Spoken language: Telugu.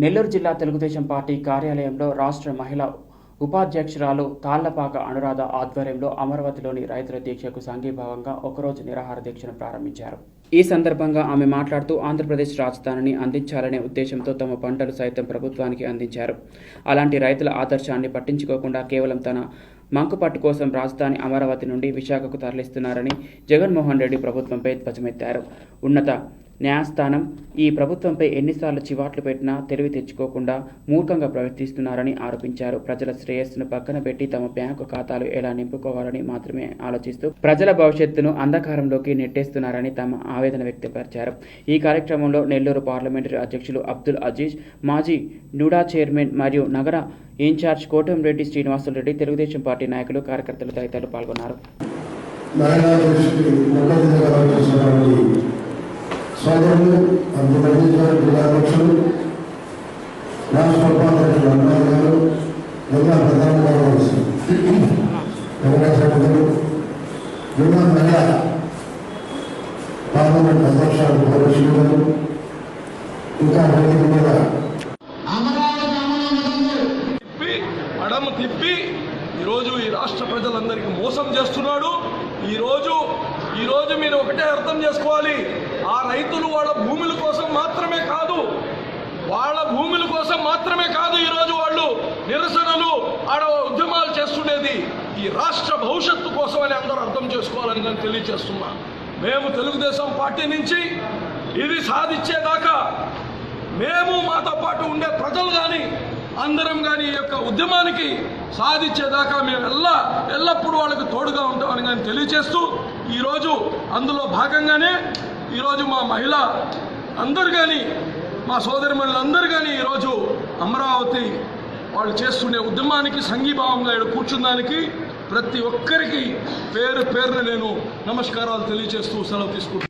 నెల్లూరు జిల్లా తెలుగుదేశం పార్టీ కార్యాలయంలో రాష్ట్ర మహిళా ఉపాధ్యక్షురాలు తాళ్ళపాక అనురాధ ఆధ్వర్యంలో అమరావతిలోని రైతుల దీక్షకు సంఘీభావంగా ఒకరోజు నిరాహార దీక్షను ప్రారంభించారు. ఈ సందర్భంగా ఆమె మాట్లాడుతూ ఆంధ్రప్రదేశ్ రాజధానిని అందించాలనే ఉద్దేశంతో తమ పంటలు సైతం ప్రభుత్వానికి అందించారు. అలాంటి రైతుల ఆదర్శాన్ని పట్టించుకోకుండా కేవలం తన మంకుపట్టు కోసం రాజధాని అమరావతి నుండి విశాఖకు తరలిస్తున్నారని జగన్మోహన్ రెడ్డి ప్రభుత్వంపై ధ్వజమెత్తారు. ఉన్నత న్యాయస్థానం ఈ ప్రభుత్వంపై ఎన్నిసార్లు చివాట్లు పెట్టినా తెలివి తెచ్చుకోకుండా మూర్ఖంగా ప్రవర్తిస్తున్నారని ఆరోపించారు. ప్రజల శ్రేయస్సును పక్కన పెట్టి తమ బ్యాంకు ఖాతాలు ఎలా నింపుకోవాలని మాత్రమే ఆలోచిస్తూ ప్రజల భవిష్యత్తును అంధకారంలోకి నెట్టేస్తున్నారని తమ ఆవేదన వ్యక్తపరిచారు. ఈ కార్యక్రమంలో నెల్లూరు పార్లమెంటరీ అధ్యక్షులు అబ్దుల్ అజీజ్ మాజీ నూడా చైర్మన్ మరియు నగర ఇన్ఛార్జ్ కోటంరెడ్డి శ్రీనివాసులరెడ్డి తెలుగుదేశం పార్టీ నాయకులు కార్యకర్తలు తదితరులు పాల్గొన్నారు. సోదరులు అంతమంది జిల్లాధ్యక్షులు రాష్ట్ర ఉపాధ్యక్షులు అమ్మాయి గారు జిల్లా ప్రధాన కార్యదర్శి వెంకటేశ్వరుడు జిల్లా మహిళా పార్లమెంట్ అధ్యక్షులు భగవశ్రీ గారు ఇంకా వేదిక మీద తిప్పి తిప్పి ఈరోజు ఈ రాష్ట్ర ప్రజలందరికీ మోసం చేస్తున్నాడు. ఈరోజు ఈరోజు మీరు ఒకటే అర్థం చేసుకోవాలి. ఆ రైతులు వాళ్ళ భూముల కోసం మాత్రమే కాదు వాళ్ళ భూముల కోసం మాత్రమే కాదు ఈరోజు వాళ్ళు నిరసనలు ఆడ ఉద్యమాలు చేస్తుండేది. ఈ రాష్ట్ర భవిష్యత్తు కోసం అని అందరూ అర్థం చేసుకోవాలని నేను తెలియజేస్తున్నా. మేము తెలుగుదేశం పార్టీ నుంచి ఇది సాధించేదాకా మేము మాతో పాటు ఉండే ప్రజలు కానీ అందరం కానీ ఈ యొక్క ఉద్యమానికి సాధించేదాకా మేము ఎల్ల ఎల్లప్పుడూ వాళ్ళకి తోడుగా ఉంటామని కానీ తెలియజేస్తూ ఈరోజు అందులో భాగంగానే ఈరోజు మా మహిళ అందరు కానీ మా సోదరిమణులందరూ కానీ ఈరోజు అమరావతి వాళ్ళు చేస్తుండే ఉద్యమానికి సంఘీభావంగా ఇక్కడ కూర్చున్నానికి ప్రతి ఒక్కరికి పేరు పేరున నేను నమస్కారాలు తెలియజేస్తూ సెలవు తీసుకుంటాను